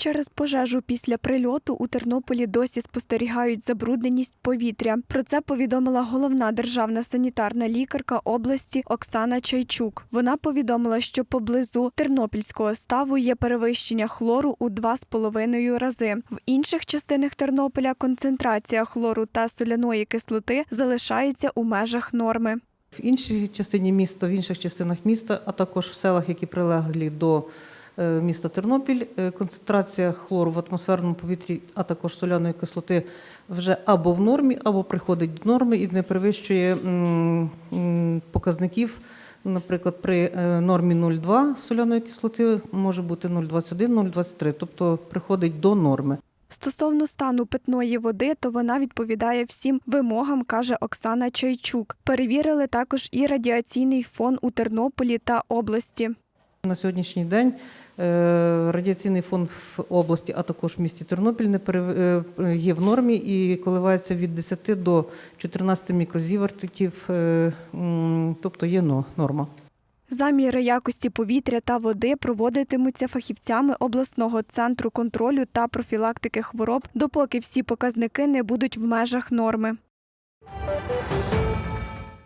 Через пожежу після прильоту у Тернополі досі спостерігають забрудненість повітря. Про це повідомила головна державна санітарна лікарка області Оксана Чайчук. Вона повідомила, що поблизу тернопільського ставу є перевищення хлору у 2,5 рази. В інших частинах Тернополя концентрація хлору та соляної кислоти залишається у межах норми. В іншій частині міста, в інших частинах міста, а також в селах, які прилеглі до міста Тернопіль, е, концентрація хлору в атмосферному повітрі, а також соляної кислоти вже або в нормі, або приходить до норми і не перевищує показників. Наприклад, при е, нормі 0,2 соляної кислоти може бути 0,21, 0,23, тобто приходить до норми. Стосовно стану питної води, то вона відповідає всім вимогам, каже Оксана Чайчук. Перевірили також і радіаційний фон у Тернополі та області. На сьогоднішній день е, радіаційний фон в області, а також в місті Тернопіль не е, є в нормі і коливається від 10 до 14 мікрозівертиків, е, тобто є норма. Заміри якості повітря та води проводитимуться фахівцями обласного центру контролю та профілактики хвороб, допоки всі показники не будуть в межах норми.